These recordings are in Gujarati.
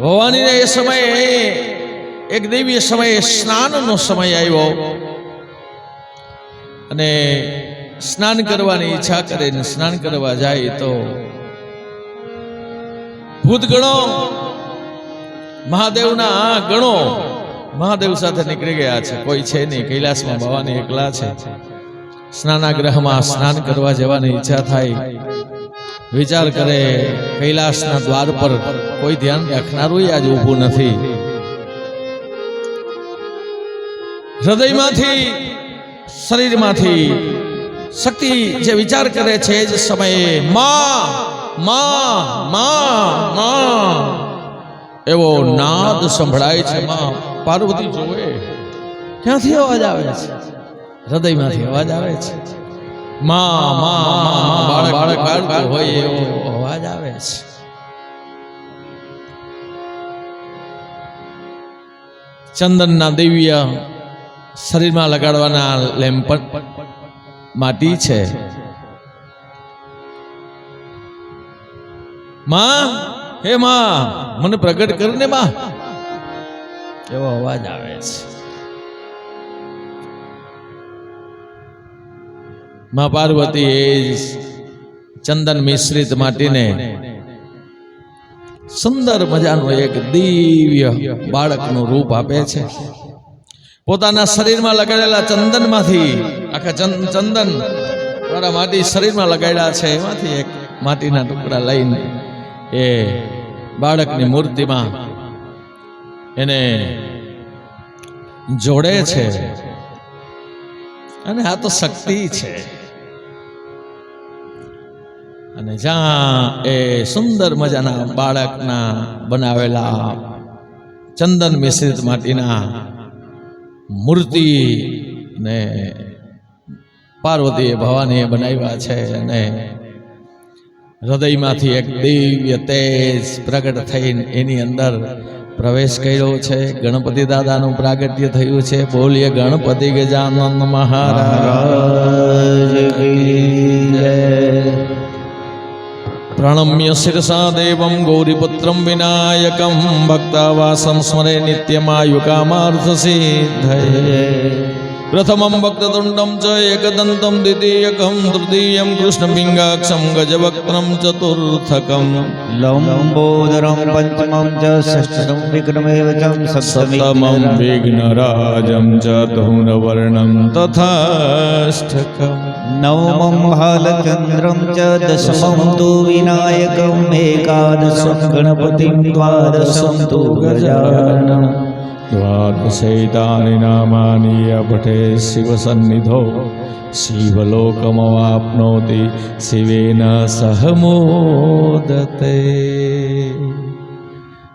ભવાનીને એ સમયે એક દૈવીય સમયે સ્નાનનો સમય આવ્યો. અને સ્નાન કરવાની ઈચ્છા કરે ને સ્નાન કરવા જાય તો ભૂતગણો, મહાદેવના ગણો મહાદેવ સાથે નીકળી ગયા છે. કોઈ છે નહીં. કૈલાસમાં ભવાની એકલા છે. સ્નાનાગ્રહમાં સ્નાન કરવા જવાની ઈચ્છા થાય. વિચાર કરે, કૈલાસના દ્વાર પર કોઈ ધ્યાન રાખનારું આજે ઊભું નથી. હૃદયમાંથી, શરીરમાંથી શક્તિ જે વિચાર કરે છે જ સમયે માં માં માં માં એવો નાદ સંભળાય છે માં. પાર્વતી જોવે ક્યાંથી અવાજ આવે છે? હૃદયમાંથી અવાજ આવે છે. માં માં બાળક બાળક હોય એવો અવાજ આવે છે. ચંદનના દિવ્ય શરીરમાં લગાડવાના લેમ્પ માટી છે. માં હે માં મને પ્રગટ કરીને માં. એવો અવાજ આવે છે. માં પાર્વતી એ ચંદન મિશ્રિત માટીને સુંદર મજાનું એક દિવ્ય બાળકનું રૂપ આપે છે. પોતાના શરીરમાં લગાડેલા ચંદનમાંથી, આખા ચંદ- ચંદન દ્વારા માટી શરીરમાં લગાડ્યા છે, એમાંથી એક માટીના ટુકડા લઈને એ બાળકની મૂર્તિમાં એને જોડે છે. અને આ તો શક્તિ છે. અને જ્યાં એ સુંદર મજાના બાળકના બનાવેલા ચંદન મિશ્રિત માટીના મૂર્તિ ને પાર્વતીએ ભવાનીએ બનાવ્યા છે અને હૃદયમાંથી એક દિવ્ય તેજ પ્રગટ થઈને એની અંદર પ્રવેશ કર્યો છે. ગણપતિ દાદાનું પ્રાગટ્ય થયું છે. બોલીએ ગણપતિ ગજાનંદ મહારાજ પ્રણમ્ય શિરસા દેવમ ગૌરીપુત્રમ વિનાયકમ ભક્તાવાસમ સ્મરે નિત્યમાયુકામાર્થ સિદ્ધયે. પ્રથમમ ભક્તતુંડમ ચ એકદંતમ દ્વિતીયકમ તૃતીયમ કૃષ્ણપિંગાક્ષમ गजवक्त्रं ચતુર્થકમ લંબોદરમ પંચમમ ચ ષષ્ઠમ વિઘ્નમેવ ચ સપ્તમી સપ્તમમ વિઘ્નરાજમ ચતુર્વર્ણમ તથાષ્ટકમ નવમમ च ચ દશમમ તુ વિનાયકમ એકાદશમ ગણપતિમ દ્વાદશમ તુ નામાनि અપઠે શિવસન્નિધો શિવલોકમવાપ્નોતિ શિવેન સહ મોદતે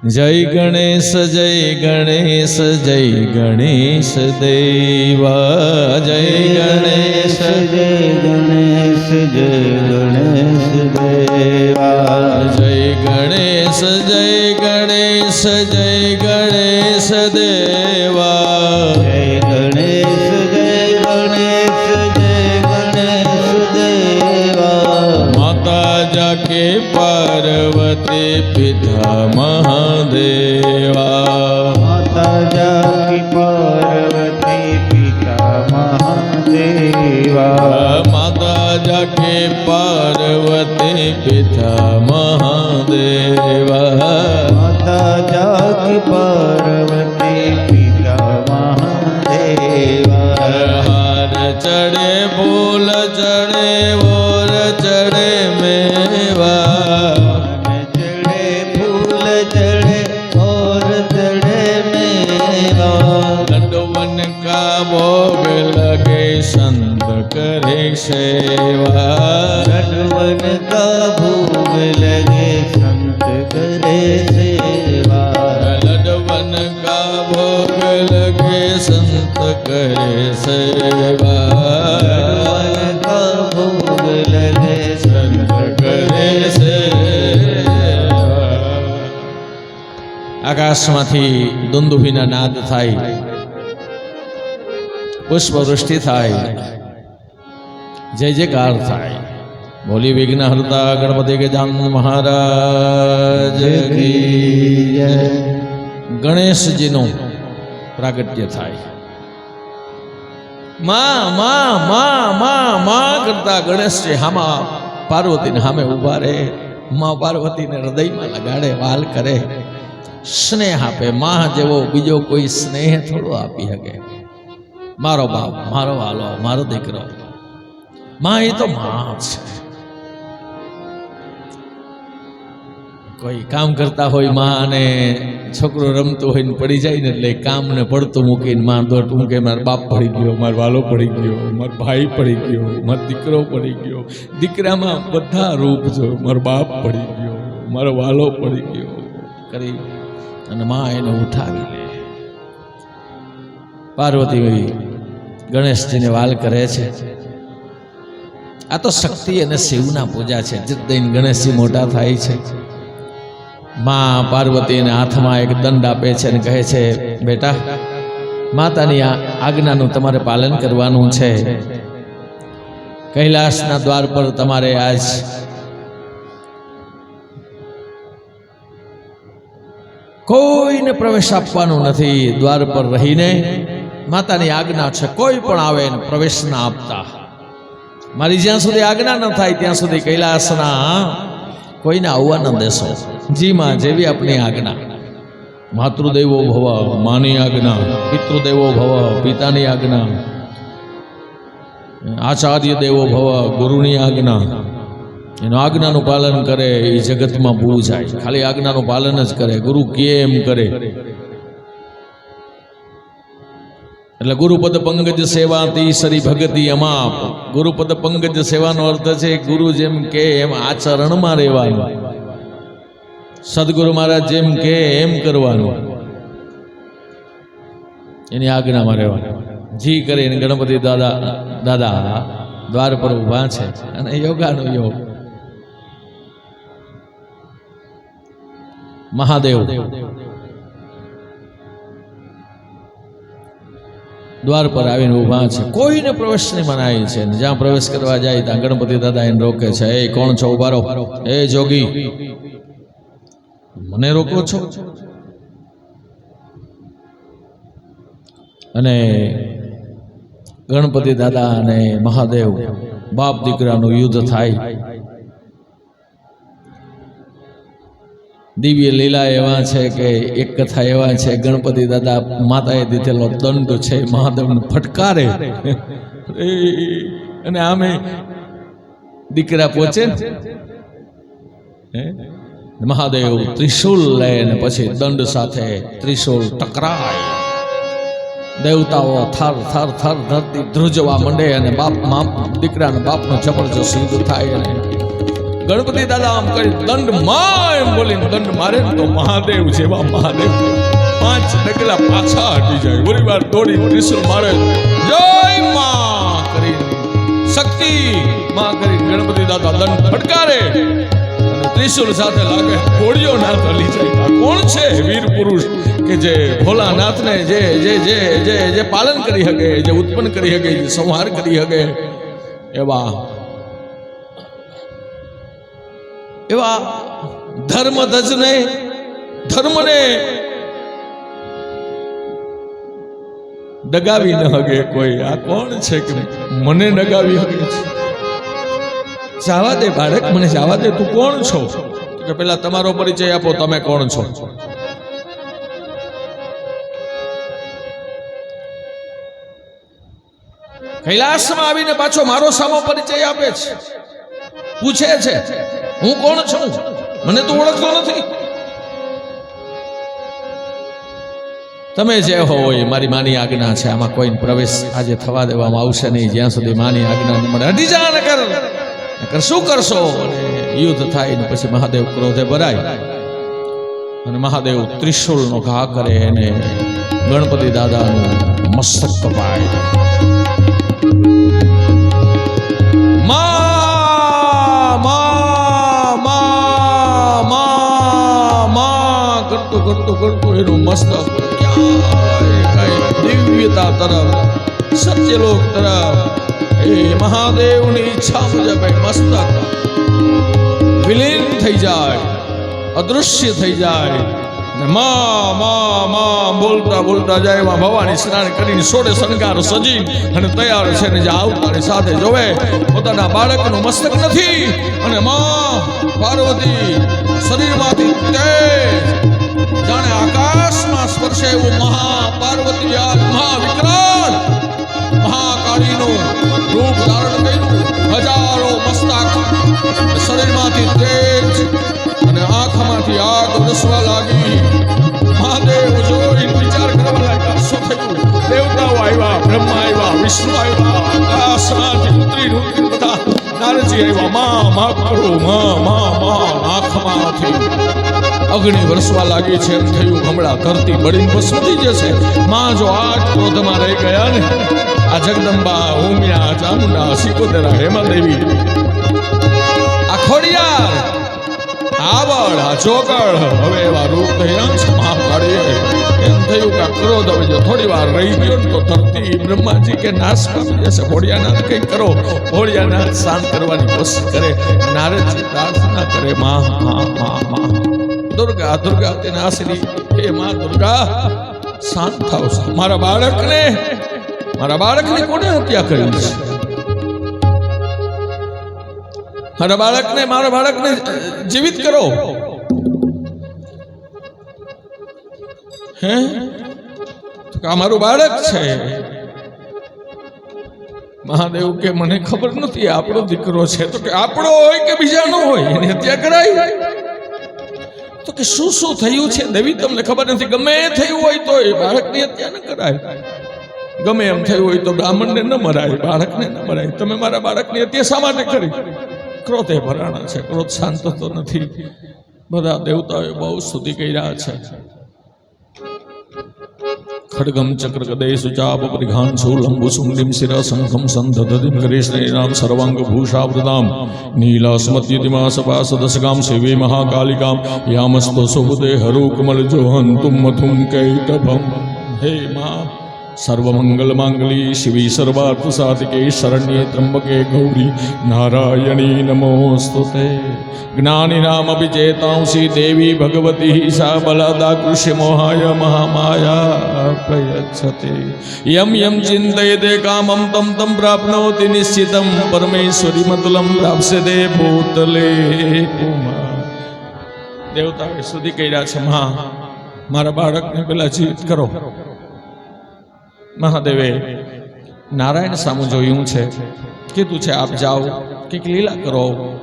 જય ગણેશ જય ગણેશ જય ગણેશ દેવા. જય ગણેશ જય ગણેશ જય ગણેશ દેવા. જય ગણેશ જય ગણેશ જય ગણેશ દેવા. પાર્વતી પિતા મહાદેવા માતા જાકી પાર્વતી પિતા મહાદેવા માતા જાકે પાર્વતી પિતા મહાદેવા માતા જાકી પાર્વતી भोग लगे संत करे सेवा नटवन का भोग लगे સંત કરે સેવા આકાશમાંથી દુંદુભીના નાદ થાય પુષ્પવૃષ્ટિ થાય જય જયકાર થાય બોલી વિઘ્ન હરતા ગણપતિ ગજાન મહારાજ કી જય. ગણેશજીનું પ્રાગટ્ય થાય. માં માં માં માં માં કરતા ગણેશજી હામાં પાર્વતીને સામે ઊભા રહે. માં પાર્વતીને હૃદયમાં લગાડે, વાલ કરે. સ્નેહ આપે. માં જેવો બીજો કોઈ સ્નેહ થોડો આપી શકે. મારો બાપ, મારો વાલો મારો દીકરો. માં એ તો માં છે. કોઈ કામ કરતા હોયમાં અને છોકરો રમતો હોય ને પડી જાય ને એટલે કામને પડતું મૂકીને માં દોટ મૂકે મારો બાપ પડી ગયો, મારો વાલો પડી ગયો, મારો ભાઈ પડી ગયો, મારો દીકરો પડી ગયો. દીકરામાં બધા રૂપ જો મારો બાપ પડી ગયો, મારો વાલો પડી ગયો. કરી અને માં એને ઉઠાવી લે. પાર્વતી ગણેશજીને વાલ કરે છે. આ તો શક્તિ અને શિવના પૂજા છે. જે દઈને ગણેશજી મોટા થાય છે. માં પાર્વતીને હાથમાં એક દંડ આપે છે અને કહે છે, બેટા, માતાની આજ્ઞાનું તમારે પાલન કરવાનું છે. કૈલાસના દ્વાર પર તમારે આજ કોઈને પ્રવેશ આપવાનો નથી. દ્વાર પર રહીને માતાની આજ્ઞા છે, કોઈ પણ આવે એને પ્રવેશ ના આપતા. મારી જ્યાં સુધી આજ્ઞા ન થાય, ત્યાં સુધી કૈલાસના કોઈને આવવા ન દેશો. જી માં જેવી આપણી આજ્ઞા. માતૃદેવો ભવ, માની આજ્ઞા, પિતૃદેવો ભવ, પિતાની આજ્ઞા. આચાર્ય દેવો ભવ, ગુરુની આજ્ઞા. એનું આજ્ઞાનું પાલન કરે એ જગતમાં બહુ જાય. ખાલી આજ્ઞાનું પાલન જ કરે. ગુરુ કેમ કરે? એટલે ગુરુપદ પંકજ સેવા તીસરી ભગતિ અમાપ. ગુરુપદ પંકજ સેવાનો અર્થ છે, ગુરુ જેમ કે એમ આચરણમાં રહેવાનું. સદગુરુ મહારાજ જેમ કે એમ કરવાનું. એની આજ્ઞામાં રહેવાનું. જી કરીને ગણપતિ દાદા દાદા દ્વાર પર ઊભા છે અને યોગાનો યોગ. મહાદેવ. દ્વાર પર આવીને ઊભા છે. કોઈને પ્રવેશ નહીં મનાય છે. જ્યાં પ્રવેશ કરવા જાય ત્યાં ગણપતિ દાદા એને રોકે છે. એ કોણ છો? ઉભારો એ જોગી. મને રોકો છો? અને ગણપતિ દાદા અને મહાદેવ બાપ દીકરાનું યુદ્ધ થાય. દિવ્ય લીલા એવા છે કે એક કથા એવા છે, ગણપતિ દાદા માતાએ દીધેલો દંડ છે, મહાદેવને ફટકારે. અને આમે દીકરા પહોંચે? હે? મહાદેવ ત્રિશુલ લઈને પછી દંડ સાથે ત્રિશુલ ટકરાય. દેવતાઓ થર થર થર ધરતી ધ્રુજવા માંડે અને બાપ મા દીકરાને બાપનો જબરજસ્ત યુદ્ધ થાય અને ગણપતિ દાદા આમ કરી દંડમાં એમ બોલીને દંડ મારે તો મહાદેવ જેવા મહાદેવ પાંચ ડગલા પાછા હટી જાય. ઓલી વાર દોડી ત્રિશુલ મારે. જય માં કરી શક્તિ માં કરી ગણપતિ દાદા દંડ ફટકારે. ત્રિશુલ સાથે લાગે ઘોડીઓ નાથ હલી જાય કોણ છે વીર પુરુષ કે જે ભોલાનાથને જે જે જે જે જે પાલન કરી શકે જે ઉત્પન્ન કરી શકે જે સંહાર કરી શકે એવા એવા ધર્મ ધજને ધર્મને ડગાવી ન હગે કોઈ. આ કોણ છે કે મને ડગાવી હગે છે? જાવા દે બાળક, મને જાવા દે, તું કોણ છો? કે પેલા તમારો પરિચય આપો, તમે કોણ છો? કૈલાસમાં આવીને પાછો મારો સામો પરિચય આપે છે. પૂછે છે, હું કોણ છું? મને તો ઓળખતો નથી. તમે જે હોય મારી માની આજ્ઞા છે, આમાં કોઈ પ્રવેશ આજે થવા દેવામાં આવશે નહીં. જ્યાં સુધી માની આજ્ઞા મળે, અઢી જાણ નકર શું કરશો? અને યુદ્ધ થાય ને પછી મહાદેવ ક્રોધે ભરાય. અને મહાદેવ ત્રિશુલનો ઘા કરે અને ગણપતિ દાદાનું મસ્તક કપાય. મા મા મા મા મા કરતું કરતું કરતું એનું મસ્તક ક્યાંય કઈ દિવ્યતા તરફ, સત્યલોક તરફ. મહાદેવની ઈચ્છા મુજબ મસ્તક વિલીન થઈ જાય, અદૃશ્ય થઈ જાય. અને મા મા મા, બોલતા બોલતા જાય એમાં ભવાની સ્નાન કરીને સોળે શણગાર સજી અને તૈયાર છે ને જે આવતાની સાથે જોવે. પોતાના બાળકનું મસ્તક નથી અને મા પાર્વતી શરીરમાંથી તેજ જાણે આકાશમાં સ્પર્શે એવું મહા પાર્વતી આ મહાવિકરાળ મહાકાળીનું રૂપ ધારણ કર્યું. હજારો મસ્તક. શરીરમાંથી તેજ અને આંખમાંથી આગ વરસવા લાગી. મહાદેવ, જોઈને વિચાર કરવા લાગ્યા, શું થયું? દેવતાઓ આવ્યા, બ્રહ્મા આવ્યા, વિષ્ણુ આવ્યા આકાશમાંથી ઉતરીને ઉતરીને બધા નારદજી આવ્યા, માં માં કરો, માં માં માં, આંખમાંથી અગ્નિ વરસવા લાગી છે એમ થયું. હમણાં ધરતી બળીને થઈ જશે. માં, જો આ જ ક્રોધમાં રહી ગયા ને, આ જગદંબા, ઉમિયા ચામુંડા સિકોદરા હેમાદેવી, આ ખોડિયાર આવડ આ ચોકડ હવે એવા રૂપ થયા છે. થયું કે ક્રોધ હવે જો થોડી વાર રહી ગયો તો ધરતી બ્રહ્માજી કે નાશ પામી જશે. ભોળિયાનાથ કંઈક કરો. ભોળિયાનાથ શાંત કરવાની કોશિશ કરે. નારદજી પ્રાર્થના કરે. માં માં માં માં. દુર્ગા દુર્ગા તેને આશરી હે માં દુર્ગા, શાંત થાવ મારા બાળકને મારા બાળકને કોને હત્યા કરી છે? મારા બાળકને મારા બાળકને જીવિત કરો. હે? તો આ મારું બાળક છે. મહાદેવ કે મને ખબર નથી આપણો દીકરો છે. તો કે આપણો હોય કે બીજાનો હોય, એની હત્યા કરાય તો કે શું શું થયું છે? દેવી, તમને ખબર નથી. ગમે થયું હોય તો એ બાળકની હત્યા ન કરાય. ગમે એમ થયું હોય તો બ્રાહ્મણને ન મરાય, બાળકને ન મરાય. તમે મારા બાળકની હત્યા શા માટે કરી? ક્રોધે ભરાણા છે. ક્રોધ શાંત તો નથી. બધા દેવતાઓએ બહુ સુધી કર્યા છે. ખડગમ ચક્ર ગદેશુ સુચાપ પરિઘાન શૂલંબુ સુંડિમ શિરા શંખમ સંધતિમ કરે શ્રીરામ સર્વાંગ ભૂષાવૃતામ નીલાસ્મત્યુતિમા સપા સદસગામ સેવે મહાકાલિકામ યામસ્ત સુબુદે હરુ કમલ જોહંતુમ મથુમ કૈટભમ હે મા સર્વમંગલ માંગલી શિવી સર્વાર્થ સાધિકે શરણ્યે ત્રંબકે ગૌરી નારાયણી નમોસ્તુતે જ્ઞાનિનામપि ચેતાંસી દેવી ભગવતી સા બલાદા કૃષ્ય મોહાય મહામાયા પ્રયચ્છતે યમ યમ ચિંતયતે કામમ તમ તમ પ્રાપ્નોતિ નિશ્ચિતમ પરમેશ્વરી મતલમ પ્રાપ્સ્યતે ભૂતલે પુમા દેવતાએ સુધી કર્યા છે મા મારા બાળકને પેલા જીવિત કરો મહાદેવે, નારાયણ સામું જોયું છે. કીધું છે, આપ જાઓ, કંઈક લીલા કરો.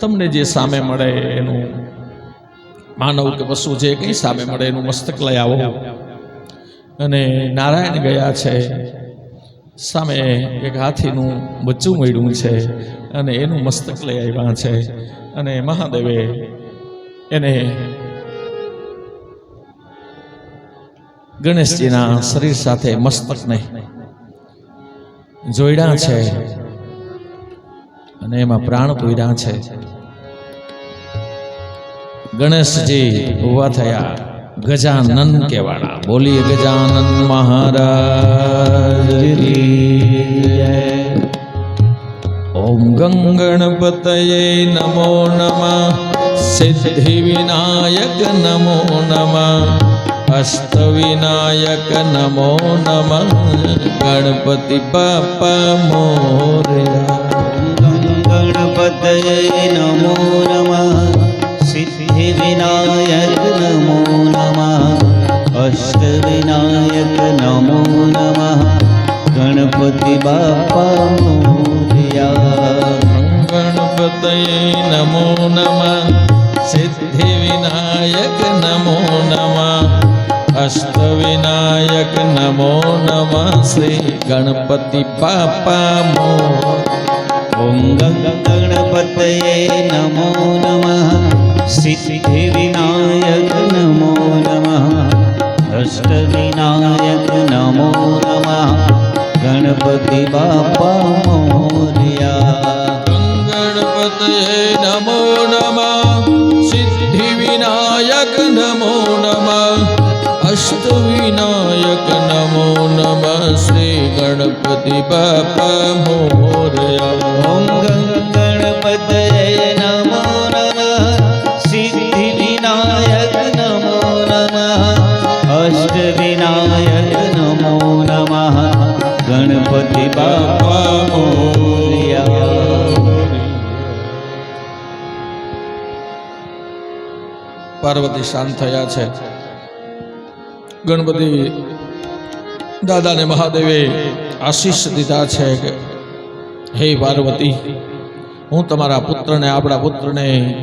તમને જે સામે મળે એનું, માનવ કે પશુ જે કંઈ સામે મળે એનું મસ્તક લઈ આવો. અને નારાયણ ગયા છે. સામે એક હાથીનું બચ્ચું મળ્યું છે અને એનું મસ્તક લઈ આવ્યા છે. અને મહાદેવે એને ગણેશજીના શરીર સાથે મસ્તકને જોડ્યા છે. અને એમાં પ્રાણ પૂર્યા છે. ગણેશજી ઊભા થયા. ગજાનન કેવાળા બોલીએ ગજાનન મહારાજ ઓમ ગંગણપતયે નમો નમઃ. સિદ્ધિ વિનાયક નમો નમઃ. અષ્ટવિનાયક નમો નમ ગણપતિ બાપા મોરયા ગણપતયે નમો નમ સિદ્ધિ વિનાયક નમો નમઃ અષ્ટવિનાયક નમો નમ ગણપતિ બાપા મોરયા ગણપતયે નમો નમ સિદ્ધિ વિનાયક નમઃ અષ્ટવિનાયક નમો નમ શ્રી ગણપતિ બાપા મો ઓમ ગણપતયે નમો નમઃ સિદ્ધિવિનાયક નમો નમઃ અષ્ટવિનાયક નમો નમ ગણપતિ બાપા મોરયા ગણપતિ બાપા મોરયા. ઓમ નમો નમઃ સિદ્ધિ વિનાયક નમો નમઃ અષ્ટ વિનાયક નમો નમઃ ગણપતિ બાપા મોરયા. પાર્વતી શાંત થયા છે. ગણપતિ દાદાને મહાદેવે આશીષ દીધા છે કે, હે પાર્વતી, હું તમારા પુત્રને, આપણા પુત્રને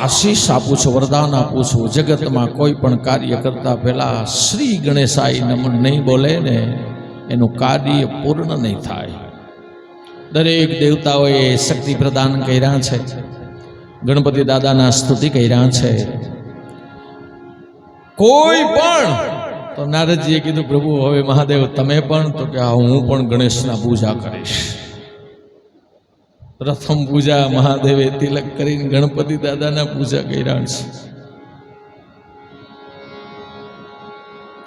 આશીષ આપું છું, વરદાન આપું છું. જગતમાં કોઈ પણ કાર્ય કરતા પહેલા શ્રી ગણેશાય નમન નહીં બોલે ને એનું કાર્ય પૂર્ણ નહીં થાય. દરેક દેવતાઓએ શક્તિ પ્રદાન કર્યા છે. ગણપતિ દાદાના સ્તુતિ કર્યા છે. કોઈ પણ તો નારદજીએ કીધું, પ્રભુ, હવે મહાદેવ, તમે પણ તો કે હા હું પણ ગણેશના પૂજા કરીશ. પ્રથમ પૂજા મહાદેવે તિલક કરીને ગણપતિ દાદાના પૂજા કર્યા છે.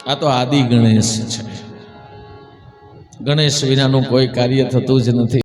આ તો આદિ ગણેશ છે. ગણેશ વિનાનું કોઈ કાર્ય થતું જ નથી.